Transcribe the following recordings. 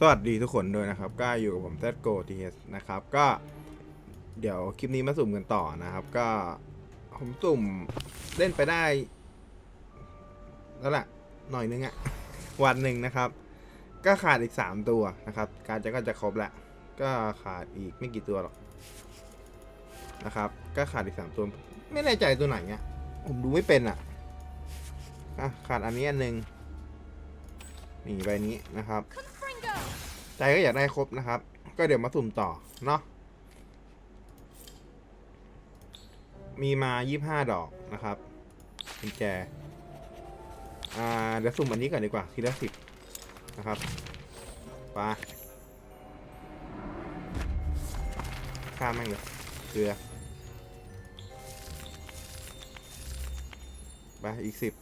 สวัสดีทุกคนด้วยนะครับ ก็อยู่กับผมเซตโกทีเนะครับ ก็เดี๋ยวคลิปนี้มาสุ่มกันต่อนะครับ ก็ผมสุ่มเล่นไปได้แล้วแหละหน่อยนึงอะวันหนึ่งนะครับ ก็ขาดอีก 3 ตัวนะครับ การจะก็จะครบแล้วก็ขาดอีกไม่กี่ตัวหรอกนะครับ ก็ขาดอีก 3 ตัว ไม่แน่ใจตัวไหนเงี้ยผมดูไม่เป็นอะอะขาดอันนี้อันหนึ่งนี่ใบนี้นะครับ ใจก็อยากได้ครบนะครับ ก็เดี๋ยวมาสุ่มต่อเนาะมีมา 25 ดอกนะครับกุญแจอ่าเดี๋ยวสุ่มอันนี้ก่อนดีกว่าทีละสิบนะครับไปาข้ามแม่งเลยเกลือไปอีกสิบ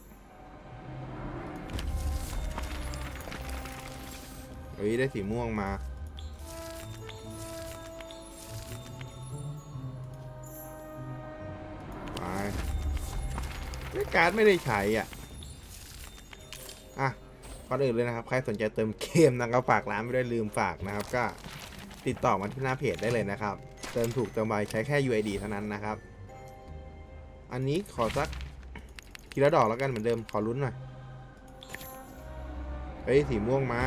เฮ้ยได้สีม่วงมา ไปไม่การ์ดไม่ได้ใช้อะ อะก่อนอื่นเลยนะครับ ใครสนใจเติมเกมนะครับ ฝากร้านไม่ได้ลืมฝากนะครับ ก็ติดต่อมาที่หน้าเพจได้เลยนะครับ เติมถูกเติมไวใช้แค่ UID เท่านั้นนะครับ อันนี้ขอสักทีละดอกแล้วกันเหมือนเดิม ขอลุ้นหน่อย เฮ้ย สีม่วงมา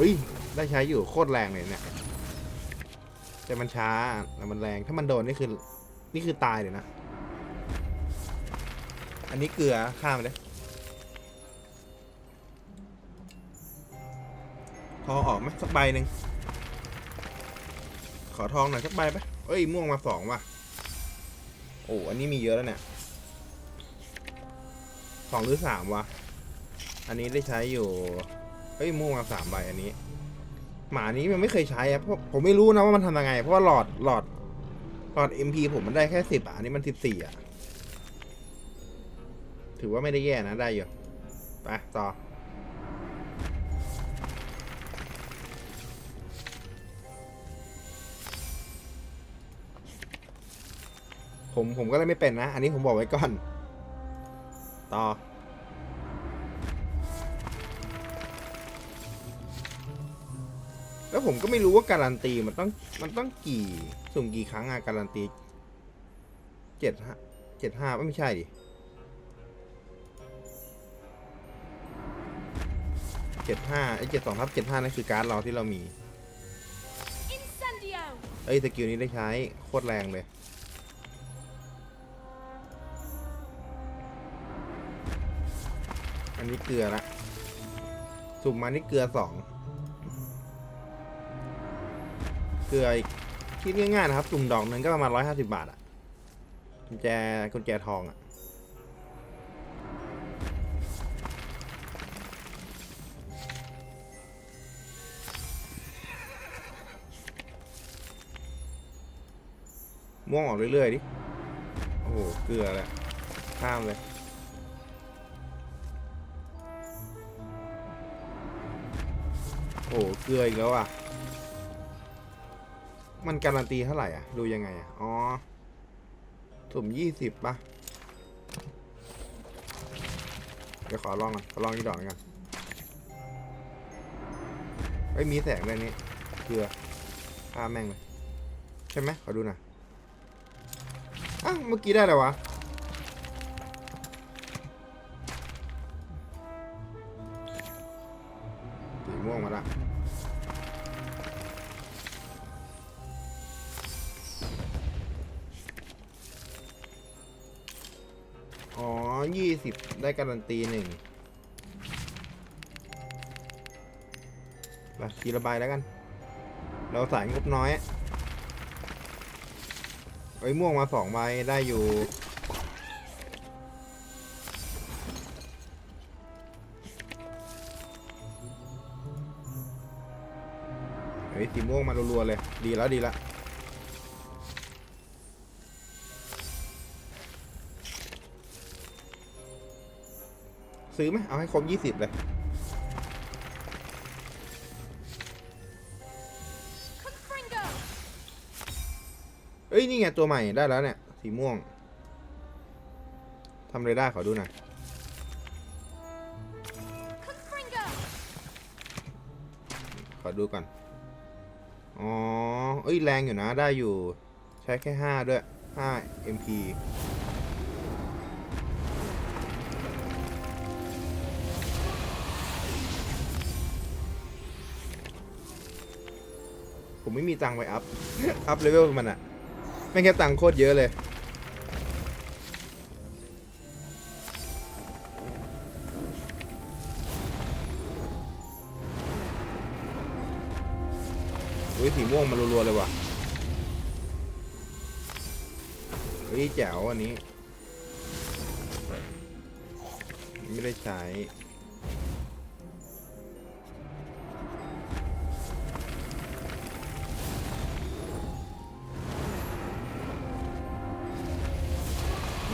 ฮ้ย ได้ใช้อยู่โคตรแรงเลยเนี่ย แต่มันช้าแต่มันแรง ถ้ามันโดนนี่คือ นี่คือตายเลยนะ อันนี้เกลือข้ามไปเลยทองออกไหมสักใบหนึ่ง ขอทองหน่อยสักใบไปเอ้ย ม่วงมาสองว่ะ โอ้ อันนี้มีเยอะแล้วเนี่ยสองหรือสามวะ อันนี้ได้ใช้อยู่ เฮ้ยม่วงมาสามใบอันนี้ หมานี้มันไม่เคยใช้อะเพราะผมไม่รู้นะว่ามันทำยังไง เพราะว่าหลอดหลอดหลอด MP ผมมันได้แค่สิบอะอันนี้มันสิบสี่อะ ถือว่าไม่ได้แย่นะได้อยู่ไปต่อผมผมก็เลยไม่เป็นนะ อันนี้ผมบอกไว้ก่อน ต่อ แล้วผมก็ไม่รู้ว่าการันตีมันต้องมันต้องกี่สุ่มกี่ครั้งอะการันตีเจ็ดห้าเจ็ดห้าไม่ใช่ดิเจ็ดห้าไอ้เจ็ดสองทับเจ็ดห้านั่นคือการ์ดเราที่เรามี Incendio! เอ้ยสกิลนี้ได้ใช้โคตรแรงเลยอันนี้เกลือละสุ่มมานี่เกลือสอง เกลืออีกคิดง่ายๆนะครับสุ่มดอกหนึ่งก็ประมาณร้อยห้าสิบบาทอะกุญแจกุญแจทองอะม่วงออกเรื่อยๆดิ โอ้โห เกลือแหละข้ามเลย โอ้โห เกลืออีกแล้วอะ มันการันตีเท่าไหร่อะ ดูยังไงอะ อ๋อ สุ่มยี่สิบป่ะ เดี๋ยวขอลองก่อนขอลองอีกดอกหนึงก่อนเอ้ยมีแสงด้วยนี่เกลือข้าแม่งเลย ใช่ไหมขอดูหน่อยอ้าวเมื่อกี้ได้แล้ววะ สีม่วงมาละ สิบได้การันตีหนึ่งไปทีละใบแล้วกัน เราสายงบน้อยไอ้ยม่วงมาสองใบได้อยู่ เฮ้ยสีม่วงมารัวๆเลย ดีแล้วดีแล้ว ซื้อไหมเอาให้ครบยี่สิบเลยเอ้ย นี่ไง ตัวใหม่ได้แล้วเนี่ย สีม่วงทำเรดาร์ขอดูหน่อยขอดูก่อน อ๋อ เอ้ย แรงอยู่นะ ได้อยู่ ใช้แค่ 5 ด้วย 5 MP ผมไม่มีตังค์ไปอัพ อัพเลเวลมันอะไม่แค่ตังค์โคตรเยอะเลย อุ้ยสีม่วงมารัวๆเลยว่ะเฮ้ยแจ๋วอันนี้ ไม่ได้ใช้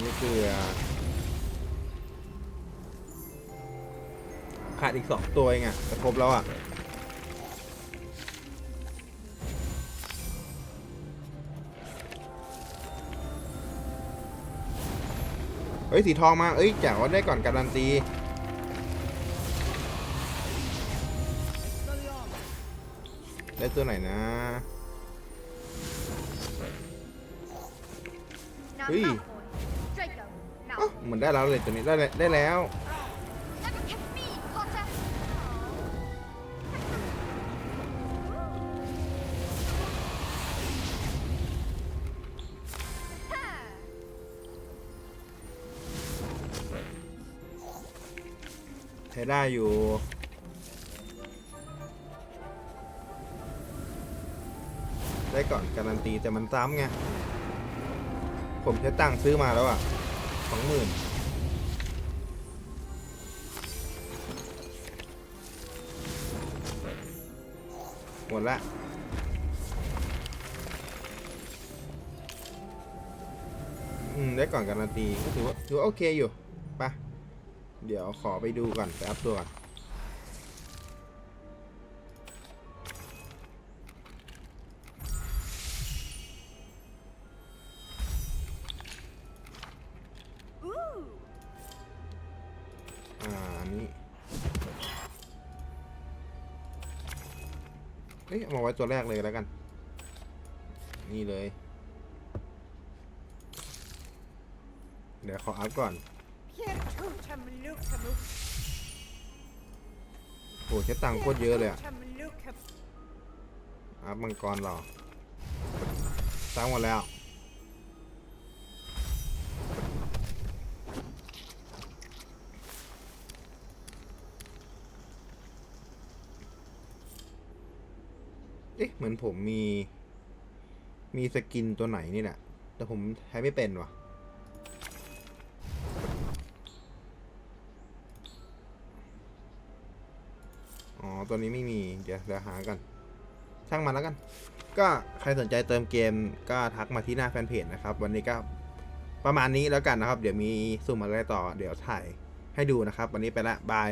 นี่คือขาดอีกสองตัวเองอะจะครบแล้วอะเฮ้ยสีทองมา เอ้ยแจ๋วได้ก่อนการันตีได้ตัวไหนนะ Now Ui. Malfoy. เหมือนได้แล้วเลยตัวนี้ได้แล้วได้แล้วใช้ได้อยู่ได้ก่อนการันตีแต่มันซ้ำไง ผมใช้ตังค์ซื้อมาแล้วอะ สองหมื่นหมดละอืม ได้ก่อนการันตีก็ถือว่าถือว่าโอเคอยู่ไปะเดี๋ยวขอไปดูก่อน ไปอัพตัวก่อน นี้เอ้ยมาไว้ตัวแรกเลยแล้วกัน นี่เลย เดี๋ยวขออัพก่อน Piertutum lucum โหใช้ตังค์โคตรเยอะเลยอะอัพมังกรหรอสร้างหมดแล้ว เอ๊ะเหมือนผมมี มีสกินตัวไหนนี่แหละแต่ผมใช้ไม่เป็นว่ะอ๋อ ตัวนี้ไม่มี เดี๋ยวเดี๋ยวหากัน ช่างมันแล้วกัน ก็ใครสนใจเติมเกมก็ทักมาที่หน้าแฟนเพจนะครับ วันนี้ก็ประมาณนี้แล้วกันนะครับ เดี๋ยวมีสุ่มอะไรต่อ เดี๋ยวถ่ายให้ดูนะครับ วันนี้ไปละ บาย